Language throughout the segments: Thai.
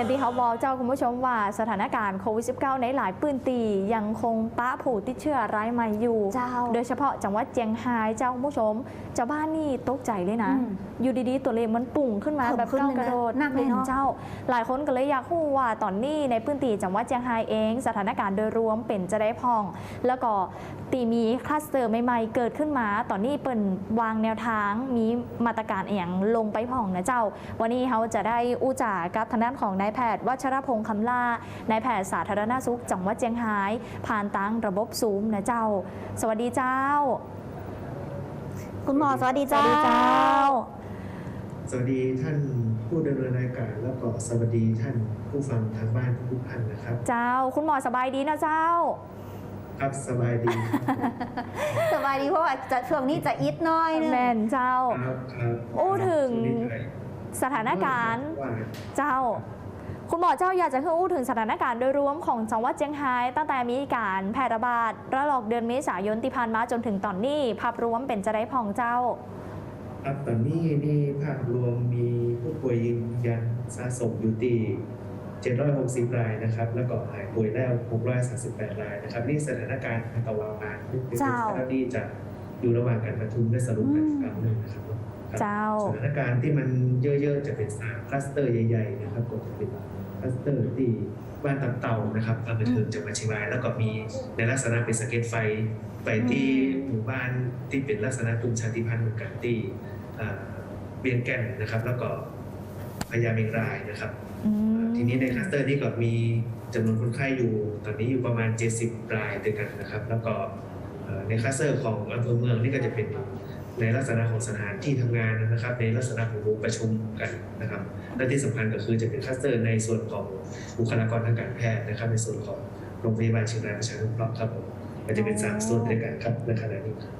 อย่างที่เขาบอกเจ้าคุณผู้ชมว่าสถานการณ์โควิด -19 ในหลายพื้นที่ยังคงป้าผู้ติดเชื้อรายใหม่อยู่เจ้าโดยเฉพาะจังหวัดเจียงไฮ้เจ้าคุณผู้ชมเจ้าบ้านนี่ตกใจเลยนะอืมอยู่ดีๆตัวเลขมันปุ่งขึ้นมาเพิ่มแบบขึ้นก้าวเลยกนะระโดดหนักเลยเนอะแม่เจ้า หลายคนก็เลยอยากรู้ว่าตอนนี้ในพื้นที่จังหวัดเจียงไฮ้เอง สถานการณ์โดยรวมเป็นจะได้พอง แล้วก็ตีมีคลัสเตอร์ใหม่ๆเกิดขึ้นมา ตอนนี้เปิ่นวางแนวทางมีมาตรการอย่างลงไปพองนะเจ้า วันนี้เขาจะได้อู้จ่ากับทางด้านของนายแพทย์วัชรพงษ์คำล่านายแพทย์สาธารณสุขจังหวัดเจียงไฮ้ผ่านตั้งระบบซูมนะเจ้า สวัสดีเจ้า คุณหมอสวัสดีเจ้า สวัสดีเจ้าสวัสดีท่านผู้ดำเนินรายการแล้วก็สวัสดีท่านผู้ฟังทางบ้านทุกๆท่านนะครับ เจ้า คุณหมอสบายดีนะเจ้าครับสบายดีครับผมสบายดีเพราะว่าจะช่วงนี้จะอิดหน้อยนึงแม่นเจ้า ครับครับอู้ถึงสวัสดีครับสถานการณ์ว่าเจ้า คุณหมอเจ้าอยากจะให้อู้ถึงสถานการณ์โดยรวมของจังหวัดเจียงไฮ้ตั้งแต่มีการแพร่ระบาดระลอกเดือนเมษายนที่ผ่านมาจนถึงตอนนี้ ภาพรวมเป็นจะได้พองเจ้าครับตอนนี้นี่ภาพรวมมีผู้ป่วยยืนยันสะสมอยู่ที่760รายนะครับ แล้วก็หายป่วยแล้ว638รายนะครับ นี่สถานการณ์ทางตะวันออกเป็นเจ้าเจ้าที่จะอยู่ระหว่างการประชุมและสรุปกันอีกครั้งหนึ่งนะครับครับเจ้าสถานการณ์ที่มันเยอะๆจะเป็นสามคลัสเตอร์ใหญ่ ๆ นะครับก็จะเป็น คลัสเตอร์ที่บ้านตับเต่านะครับอำเภอเทิงจังหวัดเชียงราย แล้วก็มีในลักษณะเป็นสเก็ตไฟไปที่หมู่บ้านที่เป็นลักษณะกลุ่มชาติพันธุ์เหมือนกันที่อ่าเบียงแก่นนะครับ แล้วก็พญาเมงรายนะครับอืมทีนี้ในคลัสเตอร์นี้ก็มีจำนวนคนไข้อยู่ตอนนี้อยู่ประมาณ 70รายด้วยกันนะครับ แล้วก็เอ่อในคลัสเตอร์ของอำเภอเมืองนี่ก็จะเป็น ในลักษณะของสถานที่ทำงานนะครับ ในลักษณะของวงประชุมกันนะครับและที่สำคัญก็คือจะเป็นคลัสเตอร์ในส่วนของบุคลากรทางการแพทย์นะครับ ในส่วนของโรงพยาบาลเชียงรายประชานุเคราะห์ครับผมมันจะเป็นสามส่วนด้วยกันครับในขณะนี้ครับ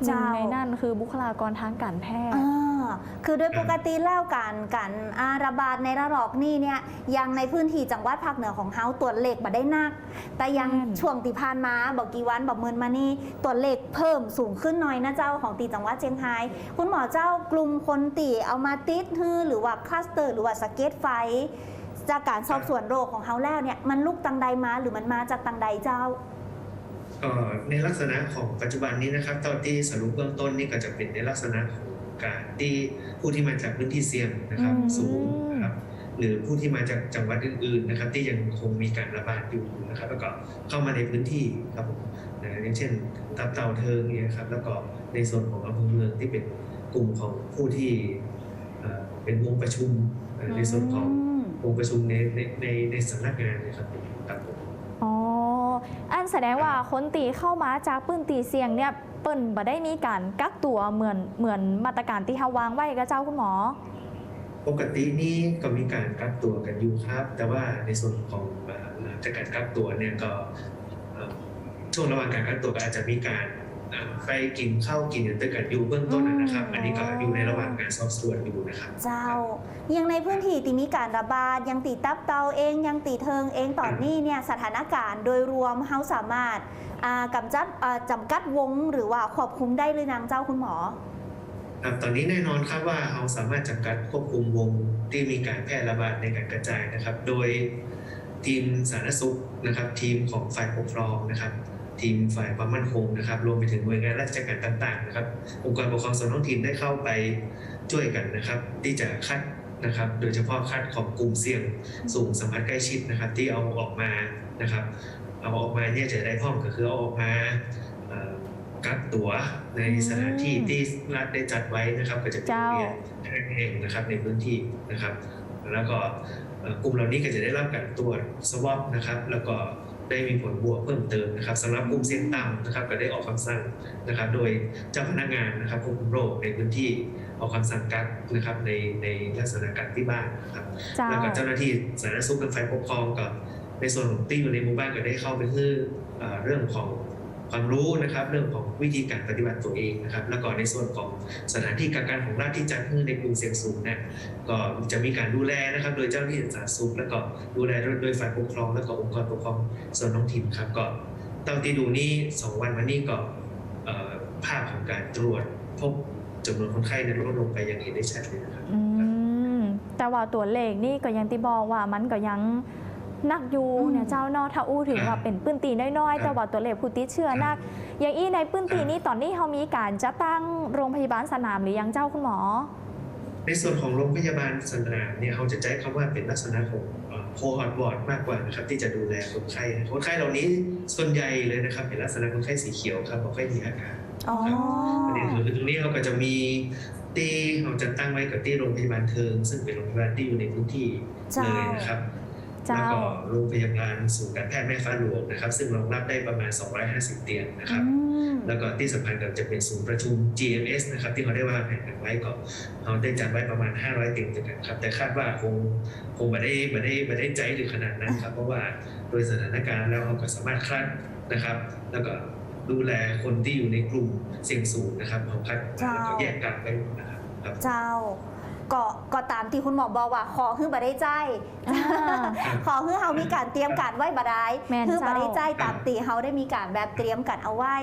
หนึ่เจ้างในนั่นคือบุคลากรทางการแพทย์อ่าคือโดยปกติแล้วการการอาระบาดในระลอกนี้เนี่ยยังในพื้นที่จังหวัดภาคเหนือของเฮาตัวเลขบ่ได้นัก แต่ยังแม่นช่วงที่ผ่านมาบอกกี่วันบอกเมินมานี่ตัวเลขเพิ่มสูงขึ้นหน่อยนะเจ้าของตีจังหวัดเชียงราย คุณหมอเจ้ากลุ่มคนตีเอามาติดฮือหรือว่าคลัสเตอร์ หรือว่าสเก็ตไฟ จากการสอบสวนโรคของเฮาแล้วเนี่ยมันลุกตังใดมาหรือมันมาจากตังใดเจ้าก็ ในลักษณะของปัจจุบันนี้นะครับตอนที่สรุปเบื้องต้นนี่ก็จะเป็นในลักษณะของการที่ผู้ที่มาจากพื้นที่เสี่ยงนะครับอืมสูงนะครับหรือผู้ที่มาจากจังหวัดอื่นๆนะครับ ที่ยังคงมีการระบาดอยู่นะครับแล้วก็เข้ามาในพื้นที่ครับผมนะอย่างเช่นตับเต่าเทิงเนี่ยครับแล้วก็ในส่วนของอำเภอเมืองที่เป็นกลุ่มของผู้ที่เอ่อเป็นวงประชุมเอ่อในส่วนของวงประชุมในในในในสำนักงานเนะครับ นแสดงว่าคนตีเข้ามาจากปื้นตีเสียงเนี่ยเปิ้นบ่ได้มีการกักตัวเหมือนเหมือนมาตรการที่เฮาวางไว้กับเจ้าคุณหมอ ปกตินี่ก็มีการกักตัวกันอยู่ครับ แต่ว่าในส่วนของหลังจากการกักตัวเนี่ยก็ช่วงระหว่างการกักตัวก็อาจจะมีการ ไปกินข้าวกินอย่างด้วยกันอยู่เบื้องต้นนะครับอืมอันนี้ก็อยู่ในระหว่างการสอบสวนอยู่นะครับ เจ้า ยังในพื้นที่ที่มีการระบาดยังตีตับเตาเองยังตีเทิงเองตอนนี้เนี่ยสถานการณ์โดยรวมเฮาสามารถอ่ากำจัดอ่าจำกัดวงหรือว่าควบคุมได้หรือนางเจ้าคุณหมอครับตอนนี้แน่นอนครับว่าเราสามารถจำกัดควบคุมวงที่มีการแพร่ระบาดในการกระจายนะครับ โดยทีมสาธารณสุขนะครับ ทีมของฝ่ายปกครองนะครับ ทีมฝ่ายความมั่นคงนะครับ รวมไปถึงหน่วยงานราชการต่างๆนะครับ องค์กรปกครองส่วนท้องถิ่นได้เข้าไปช่วยกันนะครับ ที่จะคัดนะครับ โดยเฉพาะคัดของกลุ่มเสี่ยงสูงสัมผัสใกล้ชิดนะครับ ที่เอาออกมานะครับ เอาออกมาเนี่ยจะได้พ้องก็คือเอาออกมาเอ่อกักตัวในสถานที่ที่รัฐได้จัดไว้นะครับ ก็จะเป็นโรงเรียนแห่งนะครับในพื้นที่นะครับ แล้วก็เอ่อกลุ่มเหล่านี้ก็จะได้รับการตรวจสวอปนะครับ แล้วก็ ได้มีผลบวกเพิ่มเติมนะครับสำหรับกลุ่มเสี่ยงต่ำนะครับ ก็ได้ออกคำสั่งนะครับ โดยเจ้าพนักงานนะครับควบคุมโรคในพื้นที่ออกคำสั่งกักนะครับในในลักษณะกักที่บ้านนะครับเจ้าแล้วก็เจ้าหน้าที่สาธารณสุขและฝ่ายปกครองกับในส่วนของที่อยู่ในหมู่บ้านก็ได้เข้าไปคือเอ่อเรื่องของ ความรู้นะครับเรื่องของวิธีการปฏิบัติตัวเองนะครับ แล้วก็ในส่วนของสถานที่กักกันของรัฐที่จัดขึ้นในกลุ่มเสี่ยงสูงเนี่ยก็จะมีการดูแลนะครับ โดยเจ้าหน้าที่สาธารณสุขแล้วก็ดูแลโดยฝ่ายปกครอง แล้วก็องค์กรปกครองส่วนท้องถิ่นครับก็เท่าที่ดูนี่สองวันมานี่ก็ภาพของการตรวจพบจำนวนคนไข้เนี่ยลดลงไปอย่างเห็นได้ชัดเลยนะครับแต่ว่าตัวเลขนี่ก็ยังติบอกว่ามันก็ยัง นักอยู่อืมเนี่ยเจ้าเนอถ้าอู้ถึงว่าเป็นปื้นตีน้อยๆ แต่ว่าตัวเลขผู้ติดเชื้อนัก อย่างอี้ในปื้นตีนี่ตอนนี้เขามีการจะตั้งโรงพยาบาลสนามหรือยังเจ้าคุณหมอ ในส่วนของโรงพยาบาลสนามเนี่ยเขาจะใช้คำว่าเป็นลักษณะของโคฮอตวอร์ดมากกว่านะครับที่จะดูแลคนไข้นะคนไข้เหล่านี้ส่วนใหญ่เลยนะครับเป็นลักษณะคนไข้สีเขียวครับไม่ค่อยมีอาการอ๋อประเด็นคือตรงนี้เขาก็จะมีที่เราจะตั้งไว้กับที่โรงพยาบาลเทิง ซึ่งเป็นโรงพยาบาลที่อยู่ในพื้นที่เจ้าเลยนะครับ เจ้า แล้วก็โรงพยาบาลศูนย์การแพทย์แม่ฟ้าหลวงนะครับ ซึ่งรองรับได้ประมาณ 250 เตียงนะครับ อืม แล้วก็ที่สำคัญก็จะเป็นศูนย์ประชุม GMS นะครับ ที่เขาได้วางแผนกันไว้ก็เราได้จัดไว้ประมาณ 500 เตียงด้วยกันครับ แต่คาดว่าคงคงไม่ได้ไม่ได้ไม่ได้ใจหรือขนาดนั้นครับ เพราะว่าโดยสถานการณ์แล้วเราก็สามารถคัดนะครับ แล้วก็ดูแลคนที่อยู่ในกลุ่มเสี่ยงสูงนะครับเราคัดแล้วก็แยกกักไปนะครับครับเจ้า ก็ก็ตามที่คุณหมอบอกว่าขอคือบ่ได้ใจอ่าขอคือเฮามีการเตรียมการไว้บ่ได้แม่นคือบ่ได้เจ้าใจตามตีเฮาได้มีการแบบเตรียมกันเอาไว้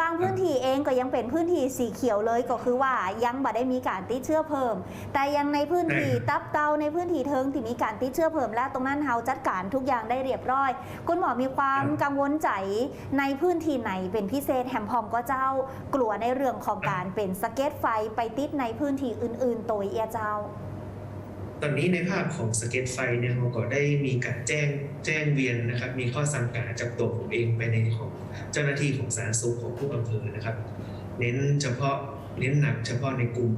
บางพื้นที่เองก็ยังเป็นพื้นที่สีเขียวเลยก็คือว่ายังบ่ได้มีการติดเชื้อเพิ่ม แต่ยังในพื้นที่ตับเตาในพื้นที่เทิงที่มีการติดเชื้อเพิ่มแล้วตรงนั้นเฮาจัดการทุกอย่างได้เรียบร้อย คุณหมอมีความกังวลใจในพื้นที่ไหนเป็นพิเศษแฮมพอมก็เจ้ากลัวในเรื่องของการเป็นสะเก็ตไฟไปติดในพื้นที่อื่นๆโดยเอียเจ้าตอนนี้ในภาพของสเก็ตไฟเนี่ยเราก็ได้มีการแจ้งแจ้งเวียนนะครับ มีข้อสั่งการจากตัวผมเองไปในของเจ้าหน้าที่ของสาธารณสุขของทุกอำเภอนะครับ เน้นเฉพาะเน้นหนักเฉพาะในกลุ่ม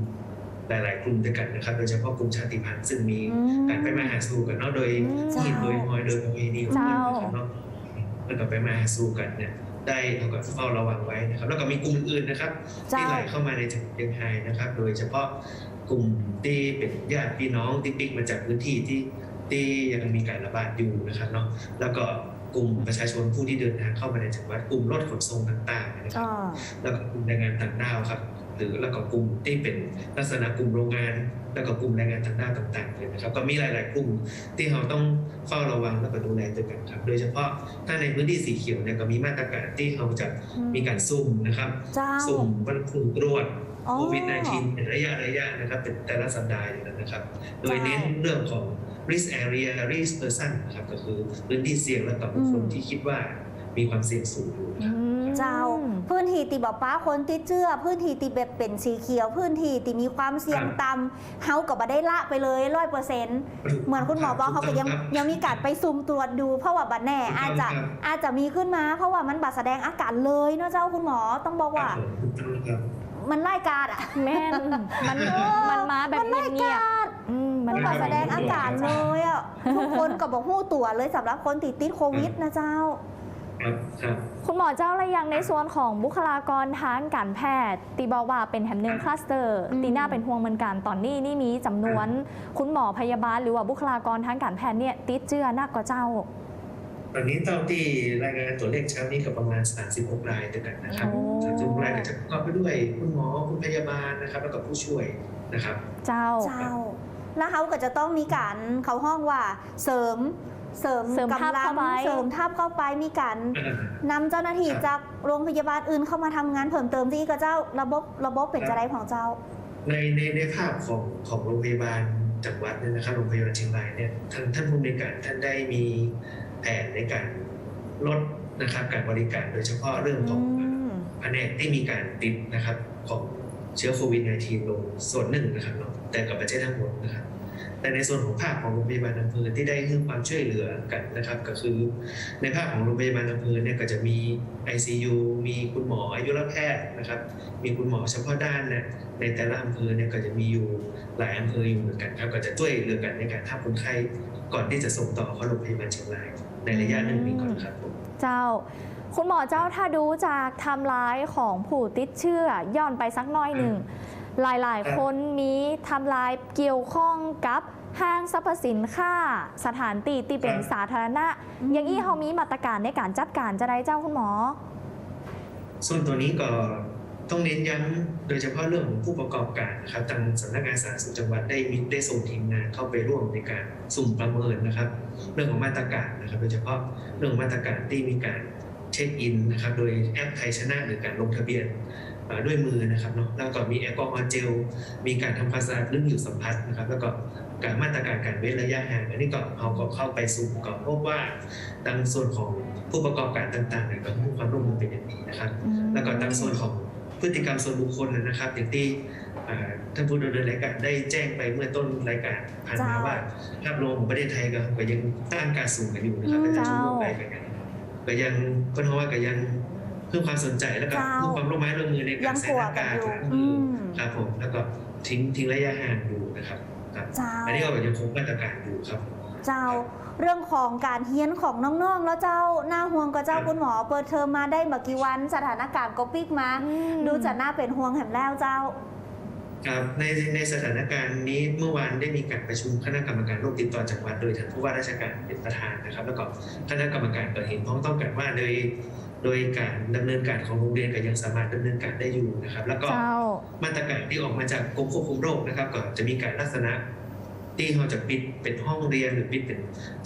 หลายๆกลุ่มด้วยกันนะครับ โดยเฉพาะกลุ่มชาติพันธุ์ซึ่งมีอืมการไปมาหาสู่กันเนาะโดยอืมที่โดยมอยโดยประเพณีของเจ้ามันนะครับเนาะแล้วก็ไปมาหาสู่กันเนี่ยได้เราก็เฝ้าระวังไว้นะครับ แล้วก็มีกลุ่มอื่นๆนะครับเจ้าที่ไหลเข้ามาในจังหวัดเชียงรายนะครับ โดยเฉพาะ กลุ่มที่เป็นญาติพี่น้องที่ปิกมาจากพื้นที่ที่ที่ยังมีการระบาดอยู่นะครับเนาะแล้วก็กลุ่มประชาชนผู้ที่เดินทางเข้ามาในจังหวัดกลุ่มรถขนส่งต่างๆนะครับอ่าแล้วก็กลุ่มแรงงานต่างด้าวครับ หรือแล้วก็กลุ่มที่เป็นลักษณะกลุ่มโรงงาน แล้วก็กลุ่มแรงงานต่างด้าวต่างๆเลยนะครับ ก็มีหลายๆกลุ่มที่เราต้องเฝ้าระวังแล้วก็ดูแลด้วยกันครับ โดยเฉพาะถ้าในพื้นที่สีเขียวเนี่ยก็มีมาตรการที่เราจะมีการซุ่มนะครับเจ้าสุ่มวัดสุ่มตรวจอ๋อ โควิด -19 เป็นระยะระยะนะครับเป็นแต่ละสัปดาห์อย่างนั้นนะครับ โดยเน้นเรื่องของ risk area risk person นะครับก็คือพื้นที่เสี่ยงและกับบุคคลอืมที่คิดว่ามีความเสี่ยงสูงอยู่ครับเจ้า พื้นที่ตีบอกป้าคนติดเชื้อพื้นที่ตีแบบเป็นสีเขียว พื้นที่ตีมีความเสี่ยงต่ำเฮากับบ่ได้ละไปเลยร้อยเปอร์เซ็นต์เหมือนคุณหมอบอกเขาก็ยังถูต้องครับยังมีการไปซุ่มตรวจดู เพราะว่าบัดแน่ถูกต้องอาจจะครับอาจจะมีขึ้นมา เพราะว่ามันบัดแสดงอาการเลยเนาะเจ้าคุณหมอต้องบอกว่าครับผ มถูกต้องครับมันไล่การอะแม่นมันเออมันมาแบบมันไล่เงียบการๆอืมมัมันนมาบัดแสดงอาการเลยอะทุกคนก็บอกหู้ตัวเลยสำหรับคนติดติดโควิดนะเจ้า ครับครับคุณหมอเจ้าระยังในส่วนของบุคลากรทางการแพทย์ ตีบอกว่าเป็นแหมหนึ่งคลัสเตอร์ อืม ตีน่าเป็นห่วงเหมือนกันตอนนี้นี่มีจำนวน คุณหมอพยาบาลหรือว่าบุคลากรทางการแพทย์เนี่ยติดเชื้อนักกว่าเจ้า ตอนนี้เท่าที่รายงานตัวเลขเช้านี้ก็ประมาณ 36 รายด้วยกันนะครับโอ้36รายก็จะประกอบไปด้วยคุณหมอคุณพยาบาลนะครับ แล้วก็ผู้ช่วยนะครับ เจ้าเจ้า แล้วเขาก็จะต้องมีการเขาห้องว่าเสริมเสริมเสริมทัพกำลัเข้าไป เสริมทัพเข้าไปมีการนำเจ้าหน้าที่ครับ จากโรงพยาบาลอื่นเข้ามาทำงานเพิ่มเติมที่ก็เจ้าระบบระบบเป็นจะได้ของเจ้า ในในในภาพของของโรงพยาบาลจังหวัดเนี่ยนะครับโรงพยาบาลเชียงรายเนี่ยท่านท่านผู้ในวยการท่านได้มี แผนในการลดนะครับการบริการโดยเฉพาะเรื่องของอืมแผนกที่มีการติดนะครับของเชื้อโควิด -19 ลงส่วนหนึ่งนะครับเนาะแต่กับประเทศทั้งหมดนะครับแต่ในส่วนของภาคของโรงพยาบาลอำเภอที่ได้ให้ความช่วยเหลือกันนะครับ ก็คือในภาคของโรงพยาบาลอำเภอเนี่ยก็จะมี ICU มีคุณหมออายุรแพทย์นะครับ มีคุณหมอเฉพาะด้านเนี่ยในแต่ละอำเภอเนี่ยก็จะมีอยู่หลายอำเภออยู่เหมือนกันครับก็จะช่วยเหลือกันในการทับคนไข้ก่อนที่จะส่งต่อเข้าโรงพยาบาลเชียงราย ในระยะหนึ่งนี้ก่อนครับผมเจ้า คุณหมอเจ้าถ้าดูจากไทม์ไลน์ของผู้ติดเชื้อย้อนไปสักหน้อยหนึ่ง หลายๆ คนมีไทม์ไลน์เกี่ยวข้องกับห้างสรรพสินค้าสถานที่ที่เป็นครับสาธารณะอืมอย่างนี้เขามีมาตรการในการจัดการจะได้เจ้าคุณหมอ ส่วนตัวนี้ก็ ต้องเน้นย้ำโดยเฉพาะเรื่องของผู้ประกอบการนะครับทางสำนักงานสาธารณสุขจังหวัดได้มีได้ส่งทีมงานเข้าไปร่วมในการสุ่มประเมินนะครับ เรื่องของมาตรการนะครับ โดยเฉพาะเรื่องของมาตรการที่มีการเช็คอินนะครับ โดยแอปไทยชนะหรือการลงทะเบียนด้วยมือนะครับเนาะแล้วก็มีแอลกอฮอล์เจล มีการทำความสะอาดเรื่องผิวสัมผัสนะครับ แล้วก็การมาตรการการเว้นระยะห่างอันนี้ก็เราก็เข้าไปสู่ก่อนพบว่าทางส่วนของผู้ประกอบการต่างๆเนี่ยก็ให้ความร่วมมือเป็นอย่างดีนะครับ แล้วก็ทางส่วนของ พฤติกรรมส่วนบุคคลนะครับ อย่างที่อ่าท่านผู้ดำเนินรายการได้แจ้งไปเมื่อต้นรายการผ่านมาเจ้าว่าภาพรวมของประเทศไทยก็ก็ยังต้านการสูงกันอยู่นะครับอืมแต่จะชุมนุมไปกันก็ยังก็เพราะว่าก็ยังเพิ่มความสนใจแล้วก็เจ้าเพิ่มความร่วมไม้ร่วมมือในยัการงใส่กลัวหน้ากันกากอยู่ล้างอืมือมครับผมแล้วก็ทิ้งทิ้งระยะห่างอยู่นะครับครับเจ้าอันนี้ก็ยังคงมาตรการอยู่ครับ เจ้า เรื่องของการเฮียนของน้องๆ แล้วเจ้าหน้าห่วงก็เจ้าคุณหมอ เปิดเทอมมาได้มากี่วันสถานการณ์ก็ปิกมา ดูจะน่าเป็นห่วงแหมแล้วเจ้าครับในในสถานการณ์นี้เมื่อวานได้มีการประชุมคณะกรรมการโรคติดต่อจังหวัดโดยท่านผู้ว่าราชการเป็นประธานนะครับ แล้วก็คณะกรรมการก็เห็นพ้องต้องกันว่าโดยโดยการดำเนินการของโรงเรียนก็ยังสามารถดำเนินการได้อยู่นะครับ แล้วก็เจ้ามาตรการที่ออกมาจากกรมควบคุมโรคนะครับ ก็จะมีการลักษณะ ที่เราจะปิดเป็นห้องเรียนหรือปิดเป็น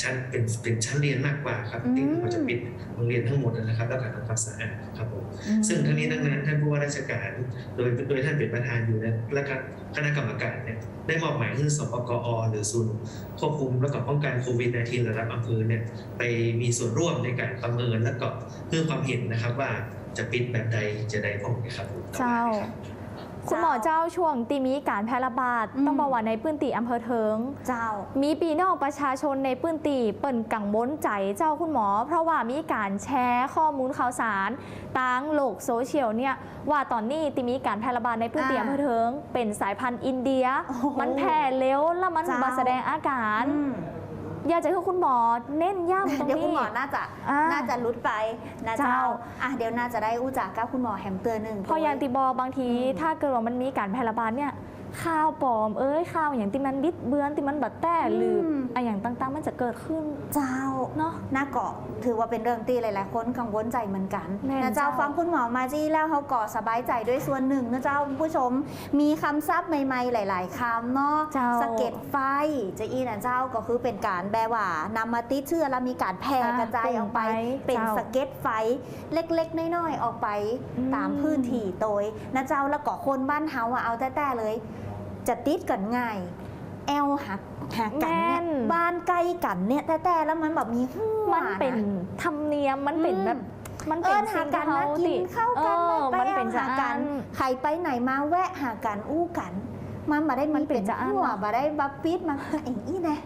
ชั้นเป็นเป็นชั้นเรียนมากกว่าครับอืมที่เราจะปิดโรงเรียนทั้งหมดนะครับ แล้วก็ทำความสะอาดครับผมซึ่งทั้งนี้ทั้งนั้นท่านผู้ว่าราชการ โดยโดยท่านเป็นประธานอยู่ในและก็คณะกรรมการเนี่ยได้มอบหมายให้สปกอหรือศูนย์ควบคุมและก็ป้องกันโควิด -19 ระดับอำเภอเนี่ยไปมีส่วนร่วมในการประเมินและก็เพื่อความเห็นนะครับว่าจะปิดแบบใดจะได้พ้องนะครับผมเจ้า คุณหมอเจ้าช่วงตีมีการแพร่ระบาดอืมต้องบอกว่าในพื้นที่อำเภอเทิง เจ้า มีปีนอกประชาชนในพื้นที่เปิ่นกังวลใจเจ้าคุณหมอ เพราะว่ามีการแชร์ข้อมูลข่าวสารทางโลกโซเชียลเนี่ยว่าตอนนี้ตีมีการแพร่ระบาดในพื้นที่อ่าอำเภอเทิง เป็นสายพันธุ์อินเดียโอ้โหมันแพร่เร็วแล้วมันเจ้ามาแสดงอาการ อืมอยากจะให้คุณหมอเน้นย้ำตรงเดี๋ยวคุณนี้หมอน่าจะอ่าน่าจะรุดไปนะเจ้าเจ้า อะเดี๋ยวน่าจะได้อู้จากกับคุณหมอแฮมเตอร์หนึ่งเพออย่างติบอกบางทีอืมถ้าเกิดว่ามันมีการแพร่ระบาดเนี่ย ข่าวปลอมเอ้ยข่าวอย่างที่มันบิดเบือนที่มันบัดแต่หรืออะไรอย่างต่างๆ มันจะเกิดขึ้น เจ้าเนาะหน้าเกาะถือว่าเป็นเรื่องตีหลาย ๆ คนกังวลใจเหมือนกันแม่นนะเจ้าเจ้าฟังคุณหมอมาจี้แล้วเขาก่อสบายใจด้วยส่วนหนึ่งนะเจ้าคุณผู้ชม มีคำศัพท์ใหม่ ๆ หลาย ๆคำเนาะเจ้าสะเก็ดไฟจะอีนะเจ้าก็คือเป็นการแปลว่านำมาติดเชื้อแล้วมีการแพร่อ่ากระจายออกไปกลุ่มไปเป็นเจ้าสะเก็ดไฟเล็ก ๆ น้อย ๆ ออกไปอืมตามพื้นที่โดยนะเจ้าแล้วก็คนบ้านเฮาอะเอาแต่ๆเลย จะติดกันง่าย แอลหักหักกันเนี่ยแม่นบ้านใกล้กันเนี่ยแต่ๆแล้วมันแบบมีหัวมันเป็นนะธรรมเนียมมันเป็นอืมแบบมันเอิเป็นญหากันนะสิ่กิงนที่ข้าวกันเออไปมันแอเป็นลจะหาอักันนใครไปไหนมาแวะหากันอู้กันมันมาได้มัมีนเป็เป็นนจะอันหัวมาได้บับปิดมาอย่างนี้นะ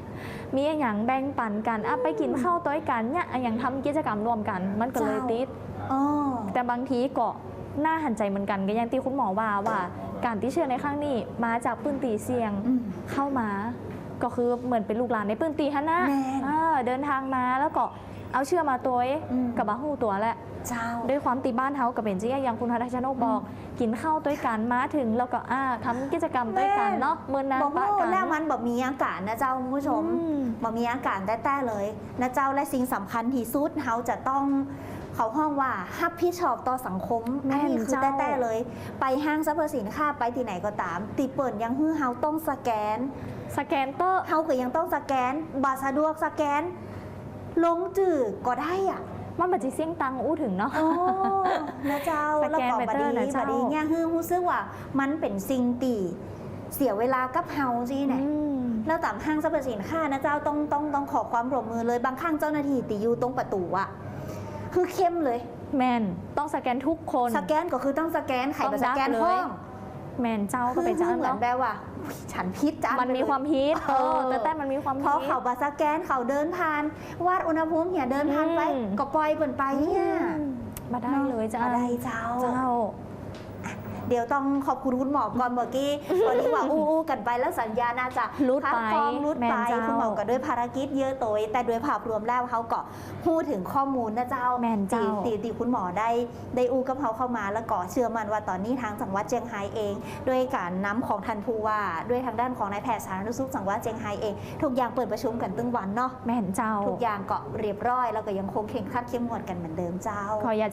มีอย่างแบ่งปันกันอะไปกินข้าวต้อยกันเนี่ยอะอย่างทำกิจกรรมรวมกัน มันก็เลยเจ้าติดอ๋อแต่บางทีก็น่าหันใจเหมือนกันก็อย่างที่คุณหมอว่าว่า การที่เชื้อในครั้งนี้มาจากพื้นที่เสี่ยงอืมเข้ามา ก็คือเหมือนเป็นลูกหลานในพื้นที่ฮะนะแม่นเออเดินทางมาแล้วก็เอาเชื่อมาตัวเองอืมกับบะฮู้ตัวแหละเจ้าด้วยความตีบ้านเฮากับเป็นจี้อย่างคุณพัฒชนกบอก กินข้าวด้วยกันมาถึงแล้วก็อ่าทำกิจกรรมด้วยกันเนาะเมื่อนางบอกปะว่ากันแล้วมันแบบมีอากาศนะเจ้าคุณผู้ชมอืมบ่มีอากาศแต้ๆเลยนะเจ้าและสิ่งสำคัญที่สุดเขาจะต้อง เขาห้องว่าฮับพี่ชอบต่อสังคมแม่อันนนี้คือเจ้าแต้ๆเลย ไปห้างสรรพสินค้าไปที่ไหนก็ตามติเปิดยังฮือเฮาต้องสแกน สแกนเตอร์เฮาก็ยังต้องสแกนบัตรสะดวกสแกน ลงจื่อก็ได้อะมันบัจิเสี่ยงตังอู้ถึงเนาะโอ้นะเจ้าสแล้วแกนก็ไปบัดเตอร์ดีนะเจ้าบัดดีเนี่ยฮือรู้สึกว่ามันเป็นสิ่งตีเสียเวลากับเฮาจีเนี่ยอืมแล้วตามห้างสรรพสินค้านะเจ้าต้องต้องต้องขอความร่วมมือเลยบางครั้งเจ้าหน้าที่ตีอยู่ตรงประตูอะ คือเข้มเลย แมนต้องสแกนทุกคน สแกนก็คือต้องสแกนไข่ต้องมาสแกนดับเลยห้องแมนเจ้าก็เป็นคืจ้าอเหมือนเนาะแบบว่าอุ๊ยฉันพิษจ้ามันมีความฮิตเออแต่แต่มันมีความพฮิอตเขาบาสแกนเขาเดินผ่าน วาดอุณหภูมิเหี่ยเดินผ่านไปอืมก็ปล่อยเปิ่นไปเนี่ยอืมมาได้เลยจ้ามาได้เจ้าเจ้า เดี๋ยวต้องขอบคุณคุณหมอก่อนเมื่อกี้ตอนนี้ว่าอู้อู้กันไปแล้วสัญญาณน่าจะรุดพัไปกกองรุดแม่ไปนเจ้าคุณหมอก็ด้วยภารกิจเยอะโตยแต่ด้วยภาพรวมแล้วเขาก็พูดถึงข้อมูลนะเจ้าแม่นเจ้าตีตีคุณหมอได้ได้อู้กับเขาเข้ามาแล้วก็เชื่อมันว่าตอนนี้ทางจังหวัดเจียงไฮ้เอง ด้วยการนำของทันผู้ว่าด้วยทางด้านของนายแพทย์สาธารณสุขจังหวัดเจียงไฮ้เองทุกอย่างเปิดประชุมกันตึงวันเนาะแม่นเจ้า ทุกอย่างก็เรียบร้อยแล้วก็ยังคงเข่งครัดเข้มงวดกันเหมือนเดิมเจ้าขออย่า